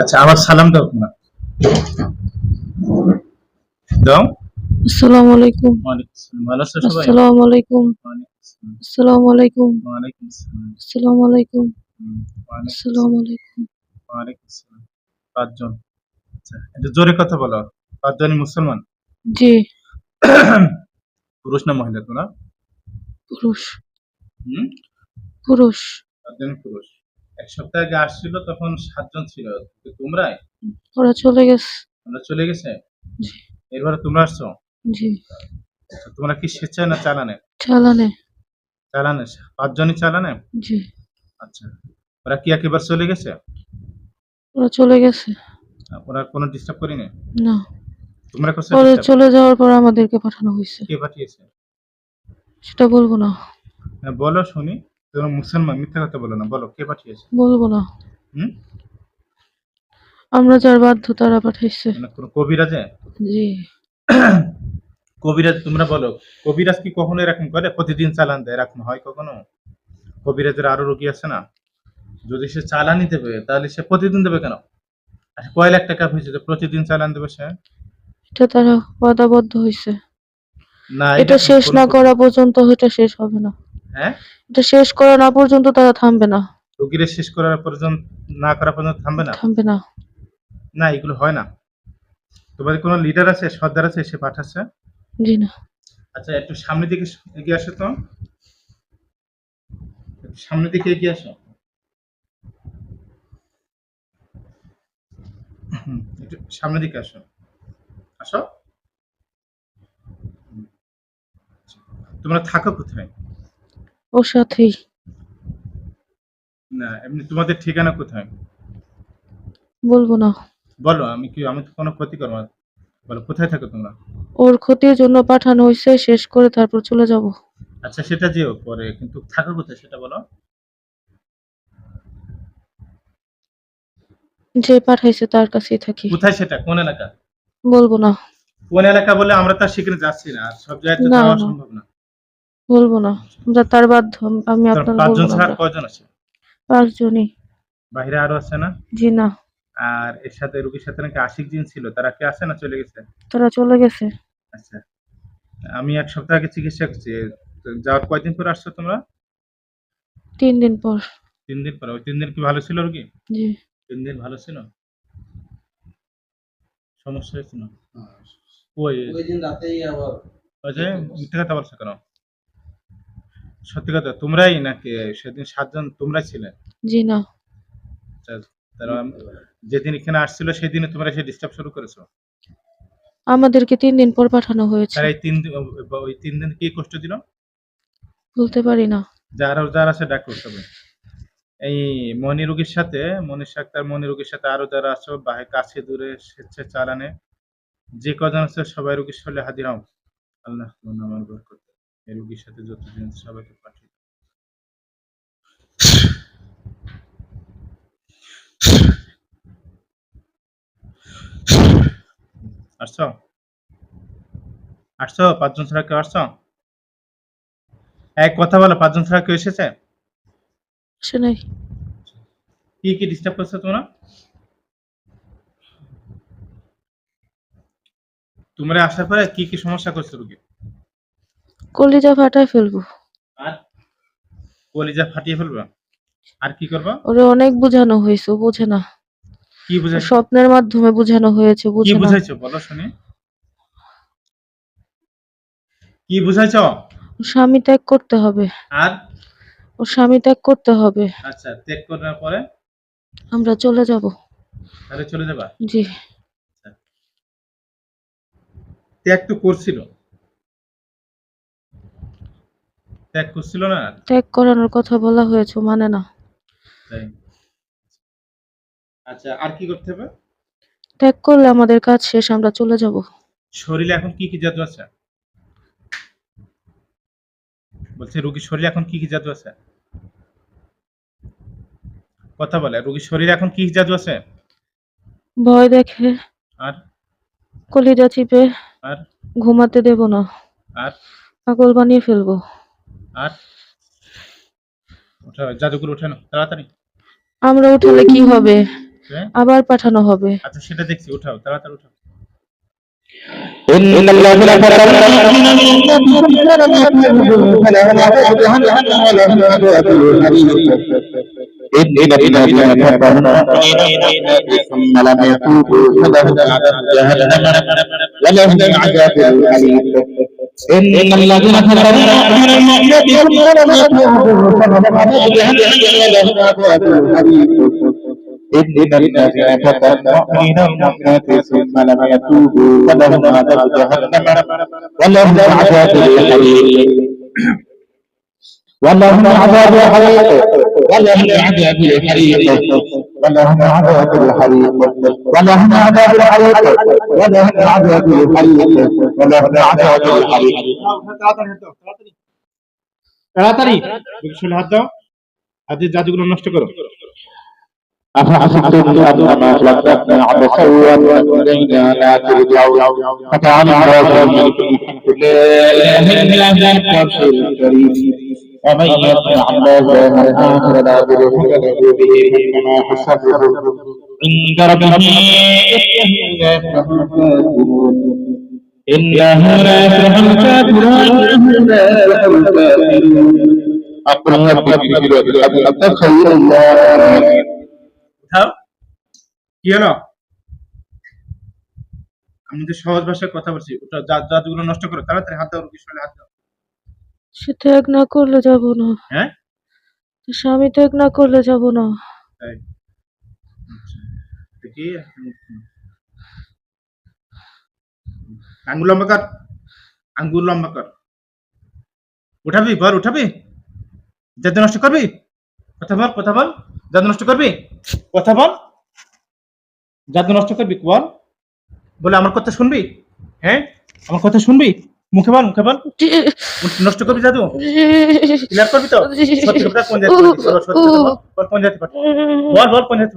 আচ্ছা আবার সালাম দাও তোমরা দাও। আসসালামু আলাইকুম। আসসালাম। ভালো আছো সবাই? আসসালামু আলাইকুম। আসসালামু। আলাইকুম। ওয়ালাইকুম আসসালাম। আসসালামু আলাইকুম। আসসালামু আলাইকুম। ওয়ালাইকুম আসসালাম। পাঁচজন। আচ্ছা একটু জোরে কথা বলো। পাঁচজনই মুসলমান? জি। পুরুষ না মহিলা তোমরা? পুরুষ। হুম? পুরুষ। পাঁচজনই পুরুষ। এক সপ্তাহ আগে আসছিল তখন সাতজন ছিল। তো তোমরাই? ওরা চলে গেছে। তোমরা চলে গেছে। এরপরে তোমরা আসছো? জি। আচ্ছা, তোমরা কি স্বেচ্ছায় না চালানে? চালানে। চালানে? পাঁচজনই চালানে? জি। আচ্ছা ওরা কি একেবারে চলে গেছে? ওরা চলে গেছে। ওরা কোনো ডিস্টার্ব করিনি? না। তোমরা কোথায় পরে চলে যাওয়ার পর আমাদেরকে পাঠানো হয়েছে। কে পাঠিয়েছে? সেটা বলব না। হ্যাঁ, বলো শুনি। তোমরা মুসলমান মিথ্যা কথা বলো না বলো কে পাঠিয়েছে? বলব না হুম? আমরা যার বাধ্য তারা পাঠাইছে। মানে কোনো কবিরাজে? জি। কবিরাজ তোমরা বলো কবিরাজ কি কখনো এরকম করে? প্রতিদিন চালান দেয় এরকম হয় কখনো? কবিরাজের আরও রোগী আছে না? যদি সে চালানি দেবে তাহলে সে প্রতিদিন দেবে কেন? আচ্ছা কয় লাখ টাকা হয়েছে প্রতিদিন চালান দেবে সে? এটা তারা ওয়াদাবদ্ধ হয়েছে না এটা শেষ না করা পর্যন্ত এটা শেষ হবে না। হ্যাঁ? এটা শেষ করা না পর্যন্ত তারা থামবে না। রোগীরা শেষ করার পর্যন্ত না করা পর্যন্ত থামবে না? থামবে না। না এগুলো হয় না। তোমাদের কোনো লিডার আছে সর্দার আছে সে পাঠাচ্ছে? জি না। আচ্ছা একটু সামনের দিকে এগিয়ে আসো তো। সামনের দিকে এগিয়ে আসো। একটু সামনের দিকে আসো। আসো। আচ্ছা, তোমরা থাকো কোথায়? ওর সাথেই। না এমনি তোমাদের ঠিকানা কোথায়? বলব না। বলো আমি কি আমি তো কোনো ক্ষতি করব না। বলো কোথায় থাকো তোমরা? ওর ক্ষতির জন্য পাঠানো হয়েছে শেষ করে তারপর চলে যাব। আচ্ছা সেটা যেও পরে কিন্তু থাকো কোথায় সেটা বলো। যে পাঠাইছে তার কাছেই থাকি। কোথায় সেটা? কোন এলাকা? বলব না। কোন এলাকা বলে আমরা তার সেখানে যাচ্ছি না আর সব জায়গায় তো না, যাওয়া না। সম্ভব না। বলব না। আমরা তার বাধ্য আমি আপনার পাঁচজন বলব না। ছাড়া কয়জন আছে? পাঁচজনই। বাইরে আরও আছে না? জি না। আর এর সাথে রুগীর সাথে নাকি আশিক দিন ছিল? তারা কি আছে না চলে গেছে? তারা চলে গেছে। আচ্ছা। আমি এক সপ্তাহ আগে চিকিৎসা করছি। যাওয়ার কয়দিন পর আসছো তোমরা? তিন দিন পর। তিন দিন পর। ওই তিন দিন কি ভালো ছিল রুগী? জি। তিন দিন ভালো ছিল? সমস্যা হয়েছিল ওই ওই দিন রাতেই আবার ওই যে মিথ্যে কথা বলছো কেন? সত্যি কথা তোমরাই নাকি সেদিন সাতজন তোমরা ছিলে? জি না। আচ্ছা, তারা যেদিন এখানে আসছিল সেদিনে তোমরা এসে ডিস্টার্ব শুরু করেছ? আমাদেরকে তিন দিন পর পাঠানো হয়েছে। তারা এই তিন দিন ওই তিন দিন কি কষ্ট দিল? বলতে পারি না। যারা যারা আছে ডাক করতে হবে। এই মনি রোগীর সাথে মনীষ আক্তার মনি রোগীর সাথে আরও যারা আছো বাহে কাছে দূরে স্বেচ্ছা চালানে যে কজন আছে সবাই রোগীর শরীরে হাজির হও। আল্লাহ তোমার নামার বরকত এই রোগীর সাথে যতজন সবাইকে পাঠিয়ে। আসছো? আসছো? পাঁচজন ছাড়া কেউ আসছো? এক কথা বলো পাঁচজন ছাড়া কেউ এসেছে? কি কি ডিস্টার্ব করছ তোমরা? তোমরা আসার পরে কি কি সমস্যা করছে রুগী কলিজা ফাটায় ফেলব। আর কলিজা ফাটিয়ে ফেলবে? আর কি করবা? ওরে অনেক বোঝানো হয়েছে ও বোঝে না। কি বুঝাই স্বপ্নের মাধ্যমে বোঝানো হয়েছে কি বুঝে না। বুঝাইছো? বলো শুনি। কি বুঝাইছো? ওর স্বামী ত্যাগ করতে হবে। আর? ওর স্বামী ত্যাগ করতে হবে। আচ্ছা ত্যাগ করার পরে? আমরা চলে যাব। তাহলে চলে যাবা? জি। ত্যাগ তো করছিল। ত্যাগ করছিল না? ত্যাগ করানোর কথা বলা হয়েছে মানে না। আচ্ছা আর কি করতে হবে? ত্যাগ করলে আমাদের কাজ শেষ আমরা চলে যাব। শরীরে এখন কি কি জাদু আছে? বলছে রোগীর শরীরে এখন কি কি জাদু আছে? কথা বলে রোগীর শরীরে এখন কি কি জাদু আছে? ভয় দেখে আর? কলিজা চিপে আর? ঘুমাতে দেব না। আর? পাগল বানিয়ে ফেলব। আর ওঠা জাদুগুলো ওঠে না তাড়াতাড়ি আমরা উঠালে কি হবে হ্যাঁ? আবার পাঠানো হবে আচ্ছা সেটা দেখছি উঠাও তাড়াতাড়ি উঠাও إن الذين كفروا فلهم عذاب جهنم ولهم عذاب الحريق إن الذين كفروا ثم لم يتوبوا فلهم عذاب جهنم ولهم عذاب الحريق إن الذين كفروا من المؤمنين ثم لم يتوبوا فلهم عذاب جهنم ولهم عذاب الحريق إن الذين كفروا المؤمنين والمؤمنات ثم لم يتوبوا فلهم عذاب جهنم ولهم عذاب الحريق ولهم عذاب الحريق ولهم عذاب الحريق ولهم عذاب الحريق ولهم عذاب الحريق ولهم عذاب الحريق ولهم عذاب الحريق তাড়াতাড়ি শরীরে হাত দাও হাতের জাদুগুলো নষ্ট করো أفحسبتم أنما خلقناكم عبثا وإلينا لا ترجعون فتعالى الله الملك الحق لا إله إلا هو القدس الكريم ومن يطع الله والآخرة لا برهن له به إنما حسبه عند ربه إنه لا يفلح الكافرون إنه لا يفلح الكافرون إنه لا يفلح الكافرون أقول ربي بالحق خير الله উঠাও কি হলো আমি তো সহজ ভাষায় কথা বলছি ওটা জা- জাদুগুলো নষ্ট করো তাড়াতাড়ি হাত দাও রুগীর শরীরে হাত দাও সে ত্যাগ না করলে যাব না। হ্যাঁ? স্বামী ত্যাগ না করলে যাব না। আচ্ছা। আঙ্গুল লম্বা কর। আঙ্গুল লম্বা কর। উঠাবি বল উঠাবি। জাদু নষ্ট করবি? কথা বল কথা বল। জাদু নষ্ট করবি? কথা বল। জাদু নষ্ট করবি? বল। বলে আমার কথা শুনবি? হ্যাঁ? আমার কথা শুনবি? মুখে বল মুখে বল। নষ্ট করবি জাদু ক্লিয়ার করবি তো? সত্যি কথা কোন জাতি বল, বল। বল কোন জাতি বল? বল কোন জাতি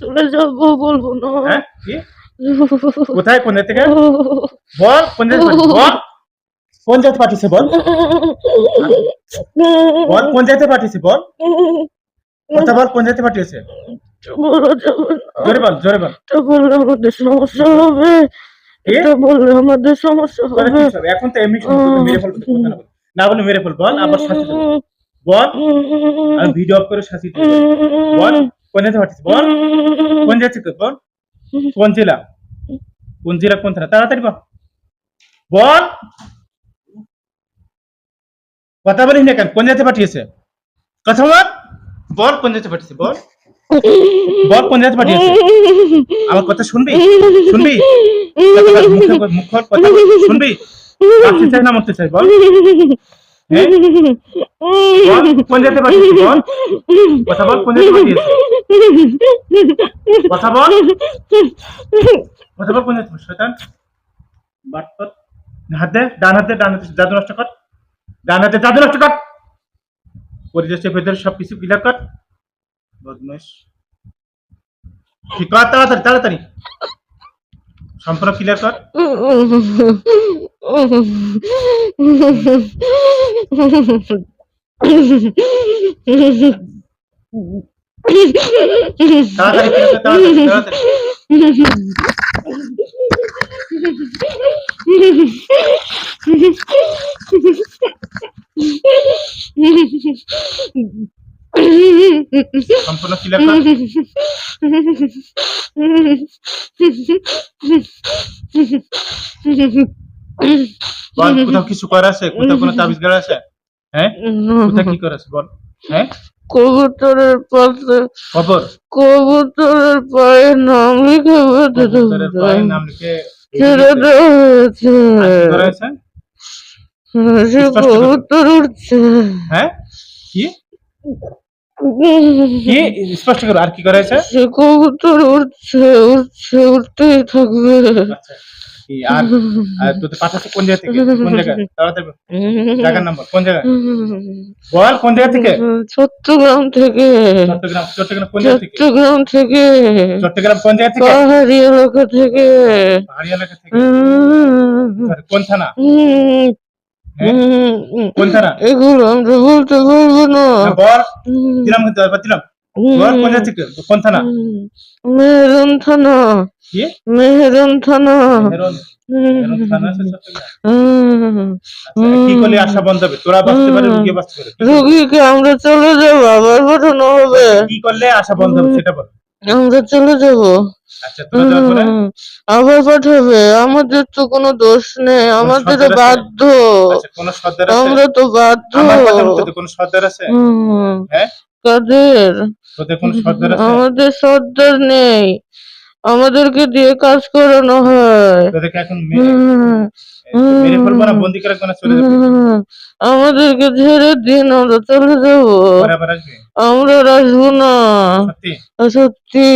চলে যাব বলব না। হ্যাঁ কি? কোথায় কোন জাতি থেকে? বল কোন জাতি পাঠিয়েছিস? বল। কোন জাতি পাঠিয়েছে বল? বল কোন জাতি পাঠিয়েছে বল? কথা বল কোন জাতি পাঠিয়েছে? জোরে বল জোরে বল। এটা বললে আমাদের সমস্যা হবে। কি? বললে আমাদের সমস্যা হবে। এখন তো এমনি মেরে ফেলব না বলে। মেরে ফেল বল আবার শাস্তি বল আমি ভিডিও অফ করে শাস্তি বল কোন বল কোন জাতি কে? বল কোন জেলা? কোন জেলা কোন থানা? তাড়াতাড়ি বল। বল। কথা বলিস না কেন? কোন জাতি পাঠিয়েছে? কথা বল। বল কোন জাতি পাঠিয়েছে? বল। বল কোন জাতি পাঠিয়েছে? আমার কথা শুনবি? শুনবি? কথা বল, মুখে বল, মুখ খোল, কথা শুনবি? বাঁচতে চাই না মরতে চাই বল। হ্যাঁ? হাত ডান হাতে ডান হাতে ডান হাতে সবকিছু ক্লিয়ার কর। বদমাইশ ঠিক কর তাড়াতাড়ি তাড়াতাড়ি সম্পূর্ণ ক্লিয়ার কর তাড়াতাড়ি clear কর, তাড়াতাড়ি তাড়াতাড়ি সম্পূর্ণ কর বল কোথাও কিছু করা আছে? কোথাও কোনো তাবিজ গাড়া আছে? হ্যাঁ? কোথাও কি করা আছে? বল। হ্যাঁ? কবুতরের পাশে খবর কবুতরের পায়ে নাম লিখে কবুতরের পায়ের নাম লিখে ছেড়ে দেওয়া হয়েছে করা করে। কবুতর উঠছে হ্যাঁ? কি? কি? স্পষ্ট করো আর কি করা হয়েছে? সে কবুতর উঠছে উঠছে উঠতেই থাকবে। কি আর আর তোতে পাঠাচ্ছে কোন জায়গা থেকে? কোন জায়গা? তাড়াতাড়ি জায়গার নাম্বার কোন জায়গা? বল কোন জায়গা থেকে? চট্টগ্রাম থেকে। চট্টগ্রাম চট্টগ্রাম কোন জায়গা থেকে? চট্টগ্রাম থেকে। চট্টগ্রাম কোন জায়গা থেকে? পাহাড়ি এলাকা থেকে। পাহাড়ি এলাকা থেকে। কোন থানা? কোন হ্যাঁ, বল। দিলাম কিন্তু এবার দিলাম তোমার কোন জাতি কোন থানা মেহরুন থানা। কি? মেহরুন থানা। মেহেরন। মেহেরন থানা আছে চট্টগ্রাম কি করলে আশা বন্ধ হবে? তোরা বাঁচতে পারে রুগী বাঁচতে পারে কি রোগীকে আমরা চলে যাব আবার পাঠানো হবে। কি করলে আশা বন্ধ হবে সেটা বল। আমরা চলে যাব। আচ্ছা আবার পাঠাবে আমাদের তো কোনো দোষ নেই আমাদের বাধ্য। আচ্ছা আমরা তো বাধ্য। হ্যাঁ? কাদের? আমাদের সর্দার নেই। আমাদেরকে দিয়ে কাজ করানো হয়। আমাদেরকে ছেড়ে দিন আমরা চলে যাব। আমরা আসব না। সত্যি?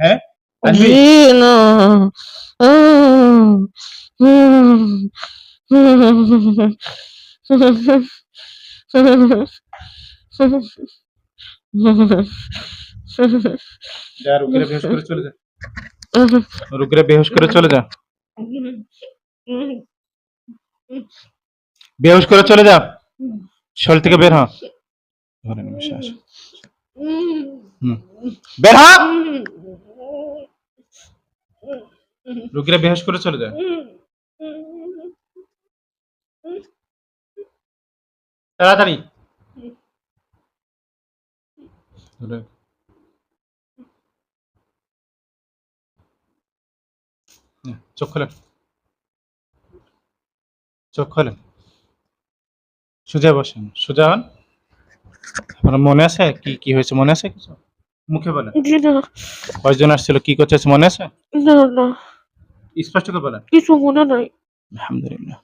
হ্যাঁ? না। যা বেহুশ করে চলে যা। করে চলে যা। শরীর থেকে বের হ। ধরে। বের বেহুশ করে চলে যা। তাড়াতাড়ি। চোখ খোলেন চোখ খোলেন সোজা বসেন। সোজা হন আপনার মনে আছে কি কি হয়েছে? মনে আছে কিছু? মুখে বলেন। কয়েকজন আসছিল? কি করছে? মনে আছে? না না। স্পষ্ট করে বলেন। কিছু মনে নাই। আলহামদুলিল্লাহ।